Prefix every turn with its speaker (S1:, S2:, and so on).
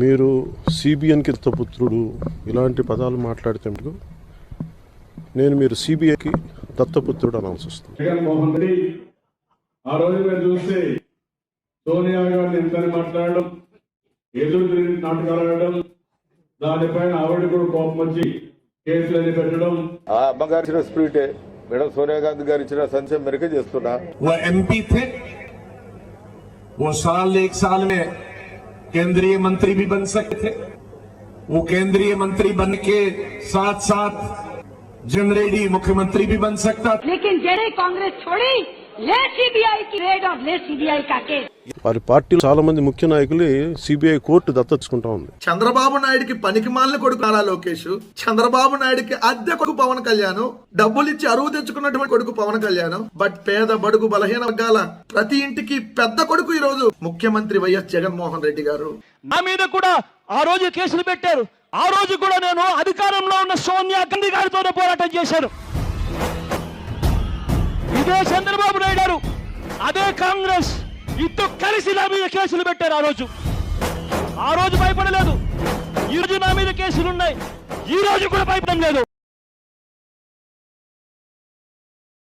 S1: మీరు సిబిఎన్కి దత్తపుత్రుడు ఇలాంటి పదాలు మాట్లాడితే మటుకు నేను మీరు సిబిఐకి దత్తపుత్రుడు అనాల్సి వస్తుంది
S2: జగన్మోహన్ రెడ్డి ఆ రోజు మేము చూస్తే సోనియా గారిని ఎంతని మాట్లాడడం ఎదురు తిరిగి నాటకాలు ఆడడం దానిపైన ఆవిడ కూడా కోపం వచ్చి కేసులని పెట్టడం
S3: ఆ అమ్మగారు ఇచ్చిన స్పిరిటే మేడం సోనియా గాంధీ గారు ఇచ్చిన సంక్షేమ మేరకే చేస్తున్నా
S4: वो एमपी थे वो साल एक साल में केंद्रीय मंत्री भी बन सकते थे। वो केंद्रीय मंत्री बन के साथ साथ जनरेडी मुख्यमंत्री भी बन सकता
S5: लेकिन जेड़े कांग्रेस छोड़ी
S1: వారి పార్టీ చాలా మంది ముఖ్య నాయకులు సిబిఐ కోర్టు దత్తచ్చుకుంటా ఉంది
S6: చంద్రబాబు నాయుడికి పనికిమాలిన కొడుకు నారా లోకేష్ చంద్రబాబు నాయుడికి అద్దె కొడుకు పవన్ కళ్యాణ్ డబ్బులు ఇచ్చి అరువు తెచ్చుకున్నటువంటి కొడుకు పవన్ కళ్యాణ్ బట్ పేద బడుగు బలహీన వర్గాల ప్రతి ఇంటికి పెద్ద కొడుకు ఈ రోజు ముఖ్యమంత్రి వైఎస్ జగన్మోహన్ రెడ్డి గారు.
S7: నా మీద కూడా ఆ రోజు కేసులు పెట్టారు. ఆ రోజు కూడా నేను అధికారంలో ఉన్న సోనియా గాంధీ గారితో పోరాటం చేశాను. ఇదే సందర్భం కాంగ్రెస్ ఇద్దరు కలిసి నా మీద కేసులు పెట్టారు ఆ రోజు. ఆ రోజు భయపడలేదు. ఈ రోజు నా మీద కేసులు ఉన్నాయి ఈ రోజు కూడా భయపడం లేదు.